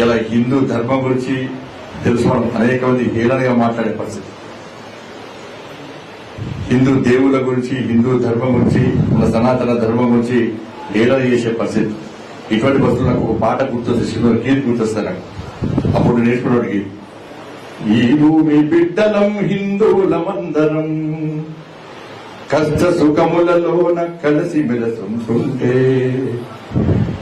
ఇలా హిందూ ధర్మం గురించి తెలుసుకోవడం అనేక మంది హీనంగా మాట్లాడే పరిస్థితి. హిందూ దేవుల గురించి హిందూ ధర్మం గురించి మన సనాతన ధర్మం గురించి హీలన చేసే పరిస్థితి. ఇటువంటి పరిస్థితులు నాకు ఒక పాట గుర్తొస్తే సినిమా గీత గుర్తొస్తాయి నాకు అప్పుడు నేర్చుకున్నవాడికి ఈ భూమి బిడ్డలం హిందువులమందరం కష్ట సుఖములలోన కలిసి మెలసుంటుంటే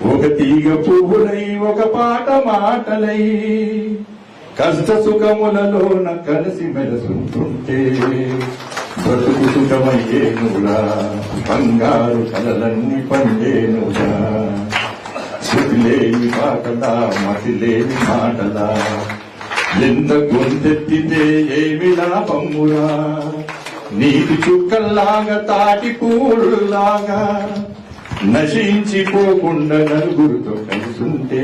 ఒక తీగ పువ్వులై ఒక పాట మాటలై కష్ట సుఖములలోన కలిసి మెలసుంటుంటే బ్రతుకు సుఖమయ్యేనురా బంగారు కలలన్నీ పండేనురా. శృతిలేని పాటలా మతిలేని మాటలా ఎంత గొంతెత్తితే ఏమి లాభమురా? నీటి చుక్కల్లాగా తాటి పూరులాగా నశించిపోకుండా నలుగురితో కలిసుంటే